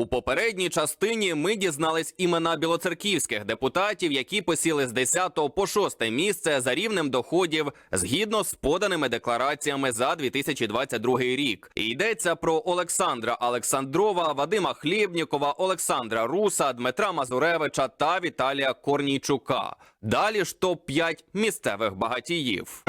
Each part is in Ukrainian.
У попередній частині ми дізнались імена білоцерківських депутатів, які посіли з 10 по 6 місце за рівнем доходів згідно з поданими деклараціями за 2022 рік. Йдеться про Олександра Олександрова, Вадима Хлєбнікова, Олександра Руса, Дмитра Мазуревича та Віталія Корнійчука. Далі ж топ 5 місцевих багатіїв.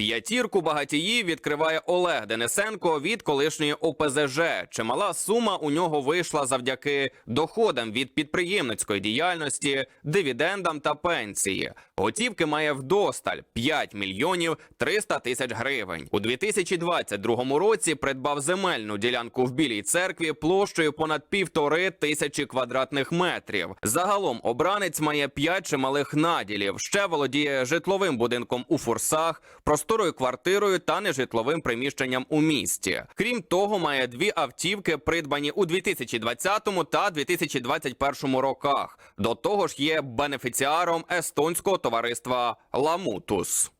П'ятірку багатіїв відкриває Олег Денисенко від колишньої ОПЗЖ. Чимала сума у нього вийшла завдяки доходам від підприємницької діяльності, дивідендам та пенсії. Готівки має вдосталь 5 мільйонів 300 тисяч гривень. У 2022 році придбав земельну ділянку в Білій церкві площею понад півтори тисячі квадратних метрів. Загалом обранець має 5 чималих наділів. Ще володіє житловим будинком у Фурсах, просторою квартирою та нежитловим приміщенням у місті. Крім того, має дві автівки, придбані у 2020 та 2021 роках. До того ж, є бенефіціаром естонського товариства Ламутус.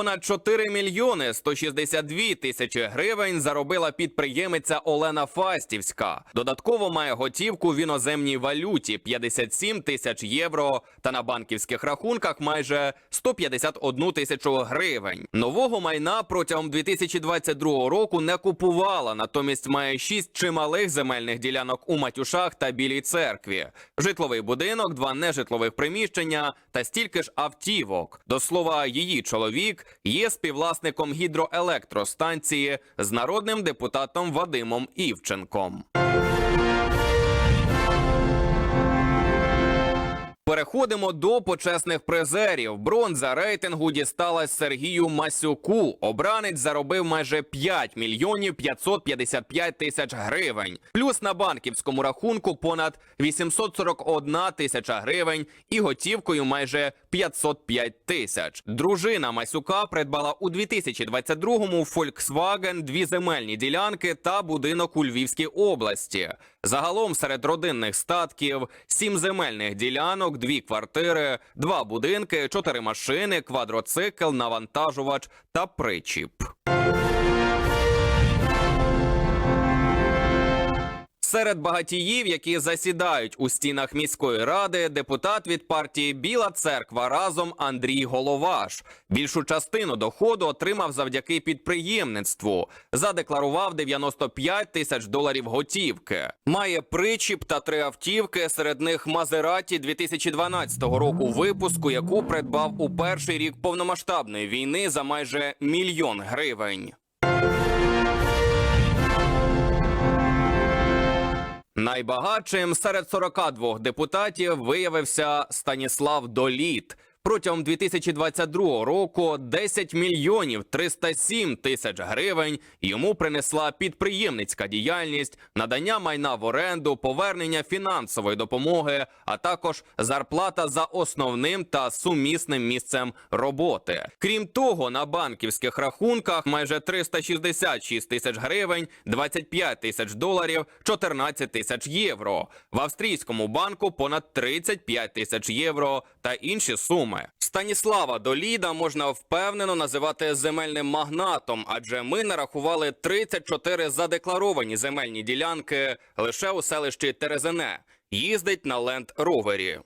Понад 4 мільйони 162 тисячі гривень заробила підприємиця Олена Фастівська. Додатково має готівку в іноземній валюті 57 тисяч євро та на банківських рахунках майже 151 тисячу гривень. Нового майна протягом 2022 року не купувала, натомість має 6 чималих земельних ділянок у Матюшах та Білій церкві, житловий будинок, два нежитлових приміщення та стільки ж автівок. До слова, її чоловік є співвласником гідроелектростанції з народним депутатом Вадимом Івченком. Переходимо до почесних призерів. Бронза рейтингу дісталась Сергію Масюку. Обранець заробив майже 5 мільйонів 555 тисяч гривень. Плюс на банківському рахунку понад 841 тисяча гривень і готівкою майже 505 тисяч. Дружина Масюка придбала у 2022-му Volkswagen дві земельні ділянки та будинок у Львівській області. Загалом серед родинних статків сім земельних ділянок, дві квартири, два будинки, чотири машини, квадроцикл, навантажувач та причіп. Серед багатіїв, які засідають у стінах міської ради, депутат від партії Біла церква разом Андрій Головаш. Більшу частину доходу отримав завдяки підприємництву. Задекларував 95 тисяч доларів готівки. Має причіп та три автівки. Серед них Мазераті 2012 року випуску, яку придбав у перший рік повномасштабної війни за майже мільйон гривень. Найбагатшим серед 42 депутатів виявився Станіслав Доліт. Протягом 2022 року 10 мільйонів 307 тисяч гривень йому принесла підприємницька діяльність, надання майна в оренду, повернення фінансової допомоги, а також зарплата за основним та сумісним місцем роботи. Крім того, на банківських рахунках майже 366 тисяч гривень, 25 тисяч доларів, 14 тисяч євро. В австрійському банку понад 35 тисяч євро та інші суми. Станіслава Доліда можна впевнено називати земельним магнатом, адже ми нарахували 34 задекларовані земельні ділянки лише у селищі Терезине. Їздить на ленд-ровері.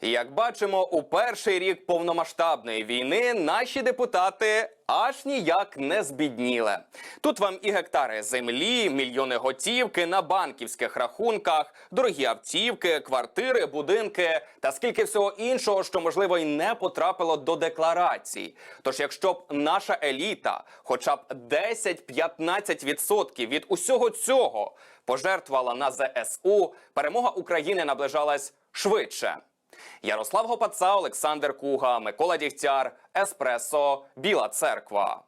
Як бачимо, у перший рік повномасштабної війни наші депутати аж ніяк не збідніли. Тут вам і гектари землі, мільйони готівки на банківських рахунках, дорогі автівки, квартири, будинки та скільки всього іншого, що можливо й не потрапило до декларацій. Тож, якщо б наша еліта, хоча б 10-15% від усього цього пожертвувала на ЗСУ, перемога України наближалась швидше. Ярослав Гопаца, Олександр Куга, Микола Дігтяр, Еспресо, Біла Церква.